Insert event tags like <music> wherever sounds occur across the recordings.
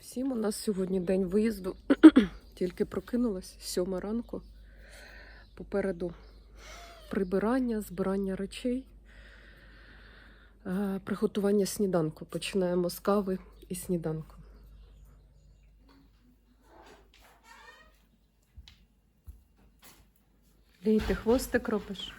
всім. У нас сьогодні день виїзду. <clears throat> Тільки прокинулась сьома ранку. Попереду прибирання, збирання речей, е, приготування сніданку. Починаємо з кави і сніданку. Лій, ти хвостик робиш?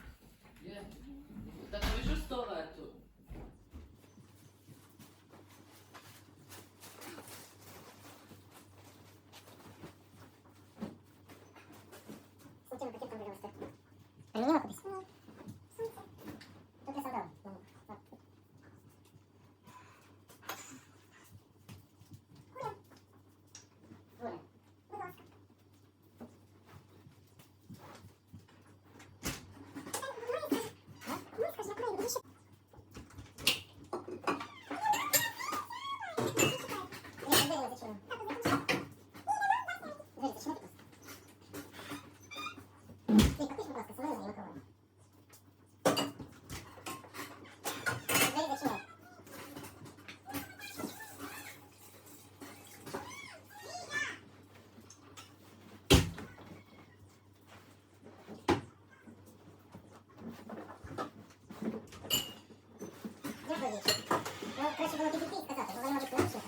Ну, короче, было 10 сказать, что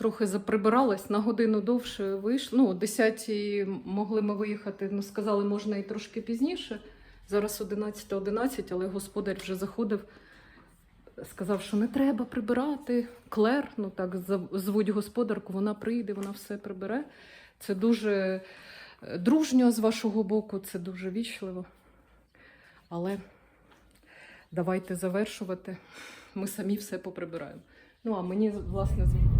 Трохи заприбиралась, на годину довше вийшло. Ну, о 10 могли ми виїхати, ну, сказали, можна і трошки пізніше. Зараз 11.11, але господар вже заходив, сказав, що не треба прибирати. Клер, ну так звуть господарку, вона прийде, вона все прибере. Це дуже е, дружньо з вашого боку, це дуже вічливо. Але давайте завершувати. Ми самі все поприбираємо. Ну, а мені, власне, з-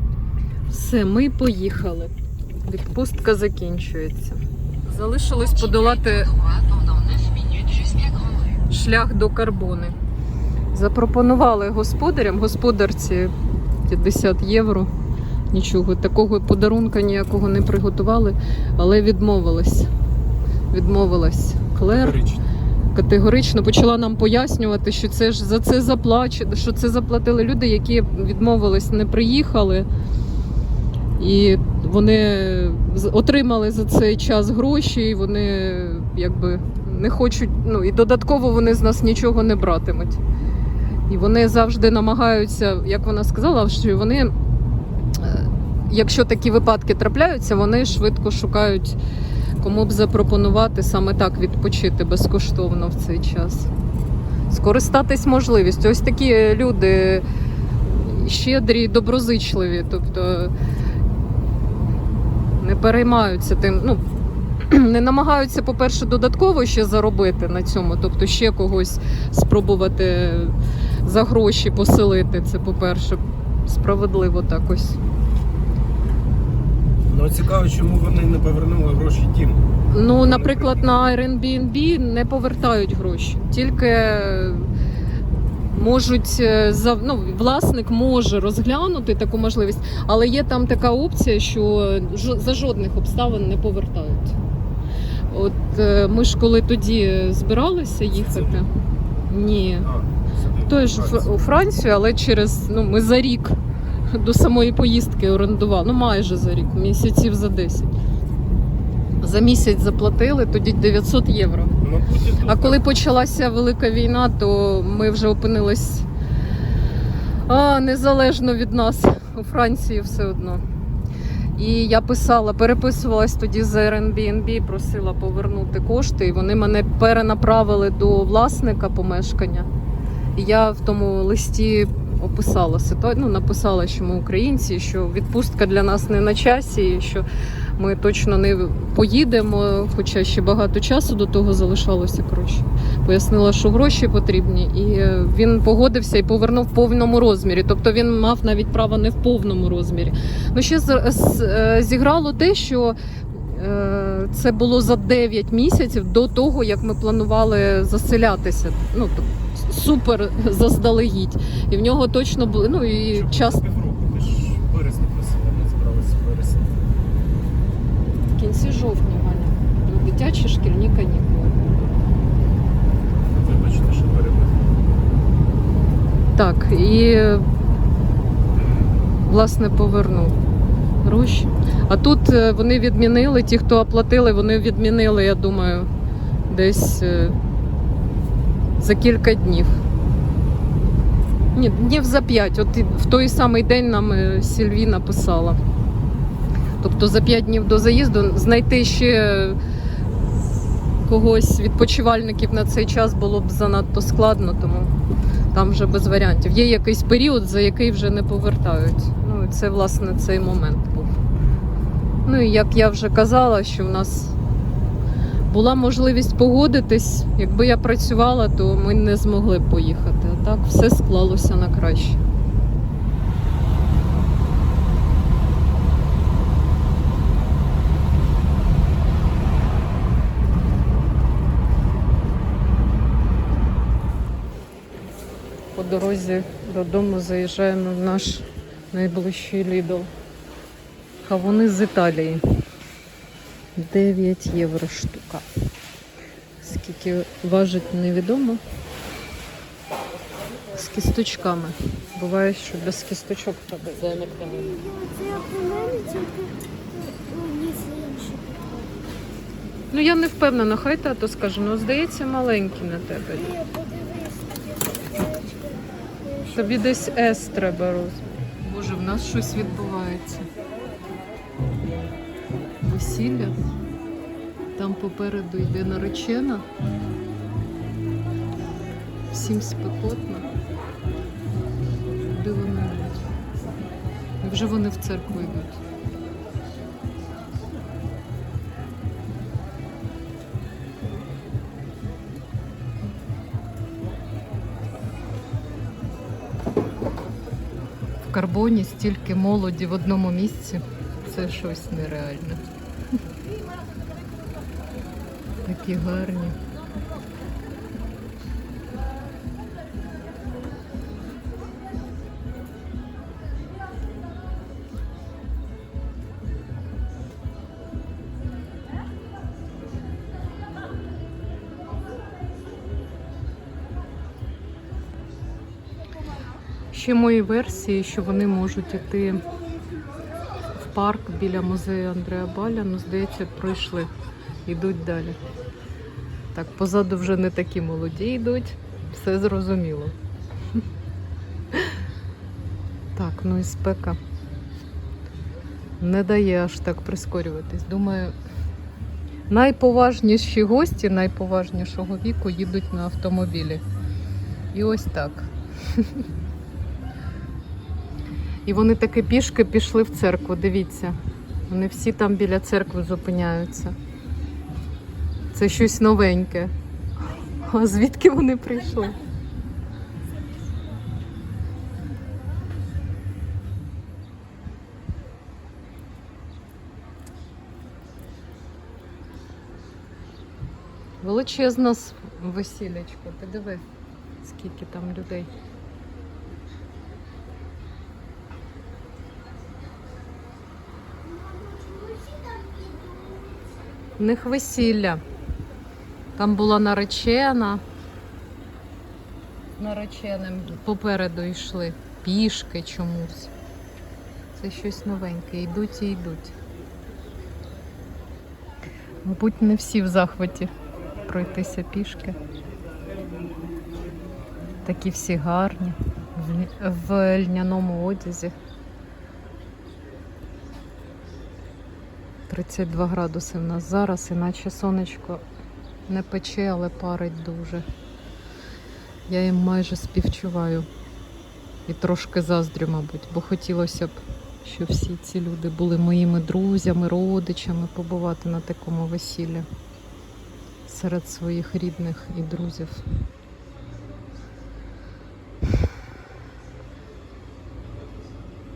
все, ми поїхали. Відпустка закінчується. Залишилось подолати шлях до карбони. Запропонували господарям, господарці 50 євро. Нічого, такого подарунка ніякого не приготували, але відмовилась. Відмовилась Клер категорично почала нам пояснювати, що це ж за це заплачено, що це заплатили люди, які відмовились, не приїхали. І вони отримали за цей час гроші, і вони якби не хочуть, ну і додатково вони з нас нічого не братимуть. І вони завжди намагаються, як вона сказала, що вони, е, якщо такі випадки трапляються, вони швидко шукають, кому б запропонувати саме так відпочити безкоштовно в цей час. Скористатись можливістю. Ось такі люди щедрі, доброзичливі. Тобто не переймаються тим. Ну, <clears throat> не намагаються, по-перше, додатково ще заробити на цьому, тобто ще когось спробувати за гроші поселити. Це, по-перше, справедливо так ось. Ну цікаво, чому вони не повернули гроші тім. Ну, наприклад, на Airbnb не повертають гроші, тільки можуть е, ну, власник може розглянути таку можливість, але є там така опція, що за жодних обставин не повертають. От е, ми ж коли тоді збиралися їхати, ні, Той ж у Францію, але через ну ми за рік до самої поїздки орендували. Ну майже за рік, місяців за 10. За місяць заплатили тоді 900 євро. А коли почалася велика війна, то ми вже опинились А, незалежно від нас у Франції все одно. І я писала, переписувалась тоді з Airbnb, просила повернути кошти, і вони мене перенаправили до власника помешкання. І я в тому листі описала ситуацію, ну, написала, що ми українці, що відпустка для нас не на часі, і що ми точно не поїдемо, хоча ще багато часу до того залишалося. Коротше, пояснила, що гроші потрібні, і він погодився і повернув в повному розмірі. Тобто він мав навіть право не в повному розмірі. Ну ще е, зіграло те, що. е, Це було за 9 місяців до того, як ми планували заселятися. Ну, супер заздалегідь. І в нього точно були. Ну і час Півроку, ти ж в березні просила, ми збиралися в вересні. в кінці жовтня, Ганя. Ну, Дитячі шкільні канікули. Вибачте, що перебив. Так, і власне повернув гроші. А тут е, вони відмінили, ті, хто оплатили, вони відмінили, я думаю, десь е, за кілька днів. Ні, днів за п'ять. От в той самий день нам е, Сільві написала. Тобто за п'ять днів до заїзду знайти ще когось відпочивальників на цей час було б занадто складно, тому там вже без варіантів. Є якийсь період, за який вже не повертають. Ну, і це, власне, цей момент був. Ну і як я вже казала, що в нас була можливість погодитись. Якби я працювала, то ми не змогли б поїхати. А так все склалося на краще. По дорозі додому заїжджаємо в наш найближчий Lidl. Кавуни з Італії. 9 євро штука. Скільки важить, невідомо. З кісточками. Буває, що без кісточок ну. Ну я не впевнена, хай тато скаже, ну здається, маленькі на тебе. Тобі десь С треба розмір. Боже, в нас щось відбувається. Весілля. Там попереду йде наречена. Всім спекотно. Куди вони йдуть? Вже вони в церкву йдуть? Карбоні стільки молоді в одному місці. Це щось нереальне. Такі гарні. Ще мої версії, що вони можуть іти в парк біля музею Андреа Баля, ну, здається, пройшли. Йдуть далі. Так, позаду вже не такі молоді йдуть, все зрозуміло. Так, ну і спека не дає аж так прискорюватись. Думаю, найповажніші гості найповажнішого віку їдуть на автомобілі. І ось так. І вони таки пішки пішли в церкву. Дивіться. Вони всі там біля церкви зупиняються. Це щось новеньке. А звідки вони прийшли? Величезна с- весілячко. Ти диви, скільки там людей. В них весілля. Там була наречена. Нареченим попереду йшли. Пішки чомусь. Це щось новеньке. Йдуть і йдуть. Мабуть, не всі в захваті пройтися пішки. Такі всі гарні, в льняному одязі. 32 градуси в нас зараз, іначе сонечко не пече, але парить дуже. Я їм майже співчуваю і трошки заздрю, мабуть, бо хотілося б, щоб всі ці люди були моїми друзями, родичами, побувати на такому весіллі серед своїх рідних і друзів.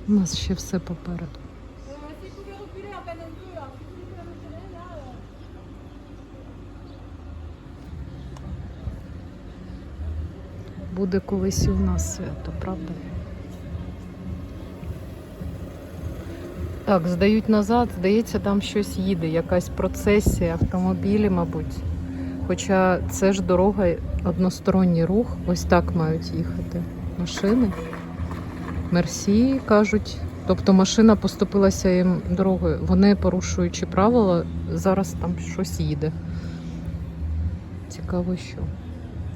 У нас ще все попереду. Буде колись і у нас свято, правда? Так, здають назад, здається, там щось їде, якась процесія, автомобілі, мабуть. Хоча це ж дорога, односторонній рух, ось так мають їхати машини. Мерсі кажуть, тобто машина поступилася їм дорогою. Вони, порушуючи правила, зараз там щось їде. Цікаво, що.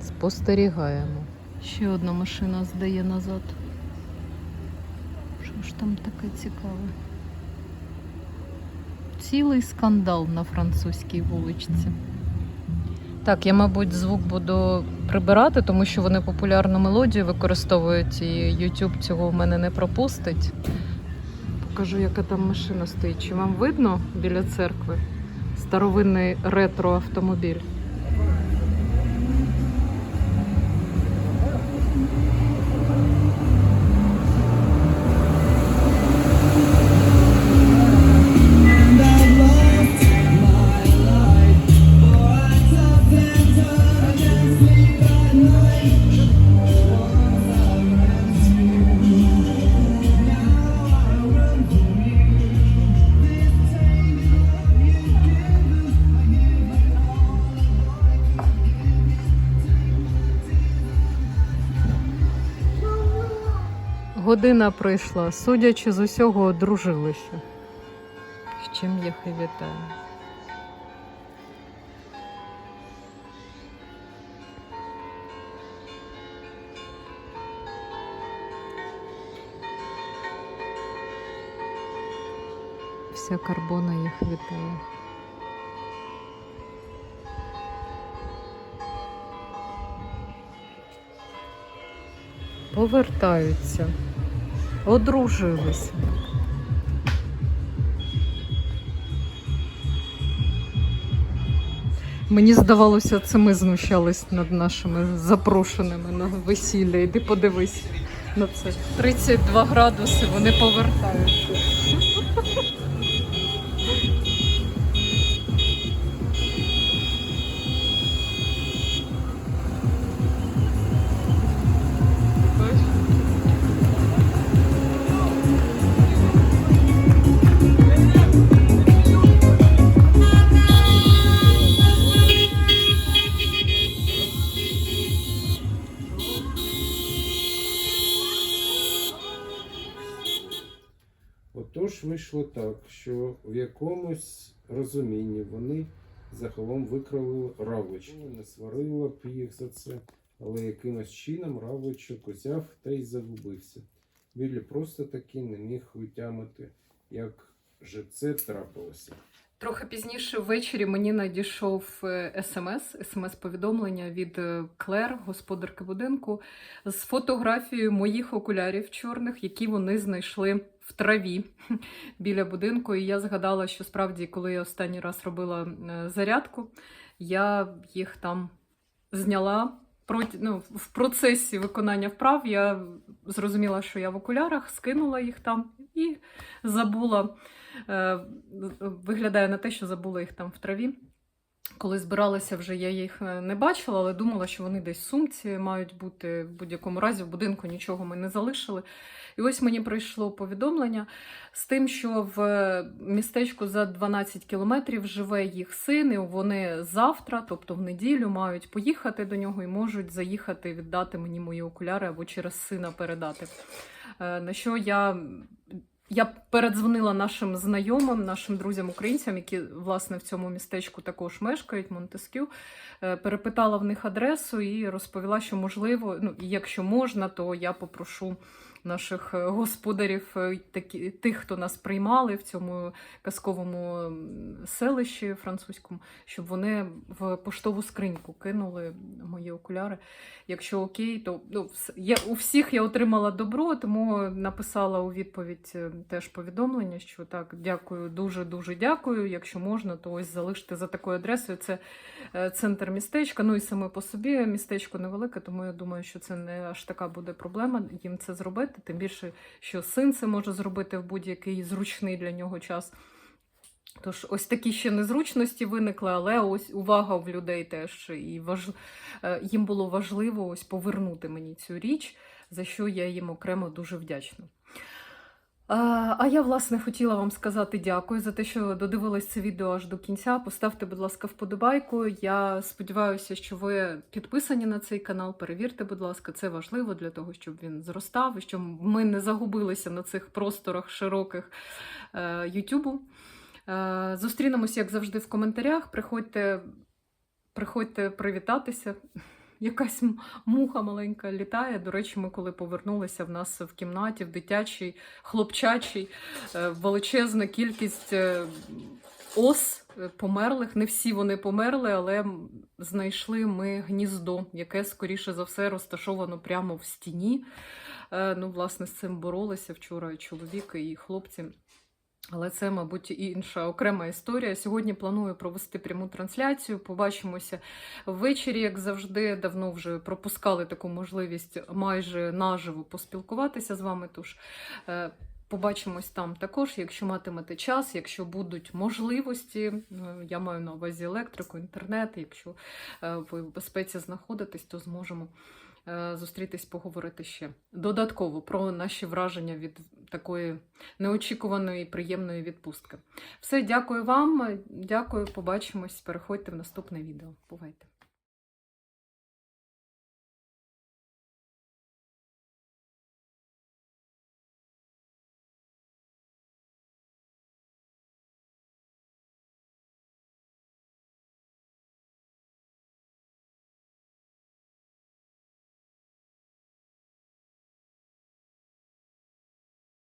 Спостерігаємо. Ще одна машина здає назад. Що ж там таке цікаве? Цілий скандал на французькій вуличці. Так, я, мабуть, звук буду прибирати, тому що вони популярну мелодію використовують, і YouTube цього в мене не пропустить. Покажу, яка там машина стоїть. Чи вам видно біля церкви старовинний ретро-автомобіль? Година прийшла, судячи з усього, одружилися. З чим їх і вітаю. Вся карбона їх вітає. Повертаються, одружилися. Мені здавалося, це ми знущались над нашими запрошеними на весілля. Іди подивись на це. 32 градуси, вони повертаються. Вийшло так, що в якомусь розумінні вони загалом викрали равлички. Не сварила б їх за це, але якимось чином равличок узяв та й загубився. Біллі просто таки не міг витямити, як же це трапилося. Трохи пізніше ввечері мені надійшов е, смс, смс-повідомлення від е, Клер, господарки будинку, з фотографією моїх окулярів чорних, які вони знайшли в траві <laughs> біля будинку. І я згадала, що справді, коли я останній раз робила е, зарядку, я їх там зняла. Ну, в процесі виконання вправ я зрозуміла, що я в окулярах, скинула їх там і забула. Е, Виглядає на те, що забула їх там в траві. Коли збиралася вже, я їх е, не бачила, але думала, що вони десь в сумці мають бути в будь-якому разі, в будинку нічого ми не залишили. І ось мені прийшло повідомлення з тим, що в містечку за 12 кілометрів живе їх син, і вони завтра, тобто в неділю, мають поїхати до нього і можуть заїхати віддати мені мої окуляри або через сина передати. Е, На що я я передзвонила нашим знайомим, нашим друзям-українцям, які власне в цьому містечку також мешкають, Монтескю. Е, Перепитала в них адресу і розповіла, що можливо, ну і якщо можна, то я попрошу наших е, господарів, е, такі, тих, хто нас приймали в цьому казковому селищі французькому, щоб вони в поштову скриньку кинули мої окуляри. Якщо окей, то ну, я, у всіх я отримала добро, тому написала у відповідь е, теж повідомлення, що так, дякую, дуже дуже дякую. Якщо можна, то ось залиште за такою адресою. Це центр містечка. Ну і саме по собі містечко невелике, тому я думаю, що це не аж така буде проблема їм це зробити. Тим більше, що син це може зробити в будь-який зручний для нього час. Тож ось такі ще незручності виникли, але ось увага в людей теж і важ... е, їм було важливо ось повернути мені цю річ, за що я їм окремо дуже вдячна. А, я, власне, хотіла вам сказати дякую за те, що додивились це відео аж до кінця. Поставте, будь ласка, вподобайку. Я сподіваюся, що ви підписані на цей канал. Перевірте, будь ласка, це важливо для того, щоб він зростав і щоб ми не загубилися на цих просторах широких е, Ютубу. Е, Зустрінемося, як завжди, в коментарях. Приходьте, приходьте привітатися. Якась муха маленька літає. До речі, ми коли повернулися в нас в кімнаті, в дитячій, хлопчачій, е, величезна кількість е, ос е, померлих. Не всі вони померли, але знайшли ми гніздо, яке, скоріше за все, розташовано прямо в стіні. Ну, власне, з цим боролися вчора чоловік, і хлопці. Але це, мабуть, інша окрема історія. Сьогодні планую провести пряму трансляцію. Побачимося ввечері, як завжди. Давно вже пропускали таку можливість майже наживо поспілкуватися з вами. Тож е, побачимось там також, якщо матимете час, якщо будуть можливості. Е, Я маю на увазі електрику, інтернет. Якщо е, ви в безпеці знаходитесь, то зможемо зустрітись, поговорити ще додатково про наші враження від такої неочікуваної приємної відпустки. Все, дякую вам. Дякую, побачимось. Переходьте в наступне відео. Бувайте!